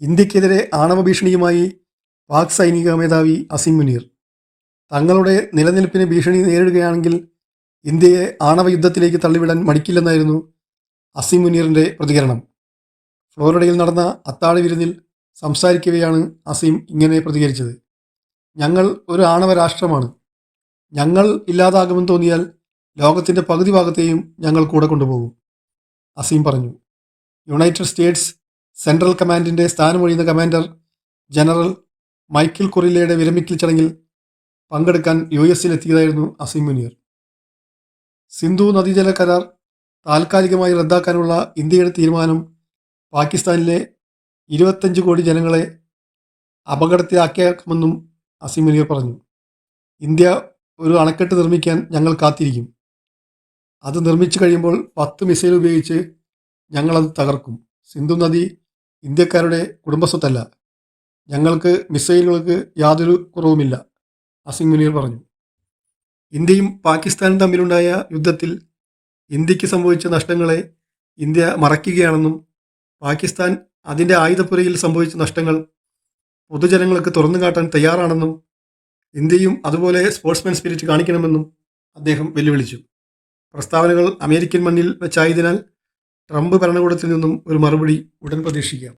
ഇന്ത്യക്കെതിരെ ആണവ ഭീഷണിയുമായി പാക് സൈനിക മേധാവി അസിം മുനീർ. തങ്ങളുടെ നിലനിൽപ്പിന് ഭീഷണി നേരിടുകയാണെങ്കിൽ ഇന്ത്യയെ ആണവ യുദ്ധത്തിലേക്ക് തള്ളിവിടാൻ മടിക്കില്ലെന്നായിരുന്നു അസിം മുനീറിന്റെ പ്രതികരണം. ഫ്ലോറിഡയിൽ നടന്ന അത്താഴ വിരുന്നിൽ സംസാരിക്കവെയാണ് അസീം ഇങ്ങനെ പ്രതികരിച്ചത്. ഞങ്ങൾ ഒരു ആണവ രാഷ്ട്രമാണ്. ഞങ്ങൾ ഇല്ലാതാകുമെന്ന് തോന്നിയാൽ ലോകത്തിന്റെ പകുതി ഭാഗത്തെയും ഞങ്ങൾ കൂടെ കൊണ്ടുപോകും അസീം പറഞ്ഞു. യുണൈറ്റഡ് സ്റ്റേറ്റ്സ് സെൻട്രൽ കമാൻഡിന്റെ സ്ഥാനമൊഴിയുന്ന കമാൻഡർ ജനറൽ മൈക്കിൾ കൊറില്ലയുടെ വിരമിക്കൽ ചടങ്ങിൽ പങ്കെടുക്കാൻ യു എസിലെത്തിയതായിരുന്നു അസീം മുനീർ. സിന്ധു നദീജല കരാർ താൽക്കാലികമായി റദ്ദാക്കാനുള്ള ഇന്ത്യയുടെ തീരുമാനം പാകിസ്ഥാനിലെ ഇരുപത്തഞ്ച് കോടി ജനങ്ങളെ അപകടത്തിലാക്കിയേക്കുമെന്നും അസീം മുനീർ പറഞ്ഞു. ഇന്ത്യ ഒരു അണക്കെട്ട് നിർമ്മിക്കാൻ ഞങ്ങൾ കാത്തിരിക്കും. അത് നിർമ്മിച്ചു കഴിയുമ്പോൾ പത്ത് മിസൈൽ ഉപയോഗിച്ച് ഞങ്ങളത് തകർക്കും. സിന്ധു നദി ഇന്ത്യക്കാരുടെ കുടുംബസ്വത്തല്ല. ഞങ്ങൾക്ക് മിസൈലുകൾക്ക് യാതൊരു കുറവുമില്ല അസിംഗ് മുനീർ പറഞ്ഞു. ഇന്ത്യയും പാകിസ്ഥാനും തമ്മിലുണ്ടായ യുദ്ധത്തിൽ ഇന്ത്യയ്ക്ക് സംഭവിച്ച നഷ്ടങ്ങളെ ഇന്ത്യ മറയ്ക്കുകയാണെന്നും പാകിസ്ഥാൻ അതിന്റെ ആയുധപ്പുരയിൽ സംഭവിച്ച നഷ്ടങ്ങൾ പൊതുജനങ്ങൾക്ക് തുറന്നു കാട്ടാൻ തയ്യാറാണെന്നും ഇന്ത്യയും അതുപോലെ സ്പോർട്സ്മാൻ സ്പിരിറ്റ് കാണിക്കണമെന്നും അദ്ദേഹം വെല്ലുവിളിച്ചു. പ്രസ്താവനകൾ അമേരിക്കൻ മണ്ണിൽ വെച്ചായതിനാൽ ട്രംപ് ഭരണകൂടത്തിൽ നിന്നും ഒരു മറുപടി ഉടൻ പ്രതീക്ഷിക്കാം.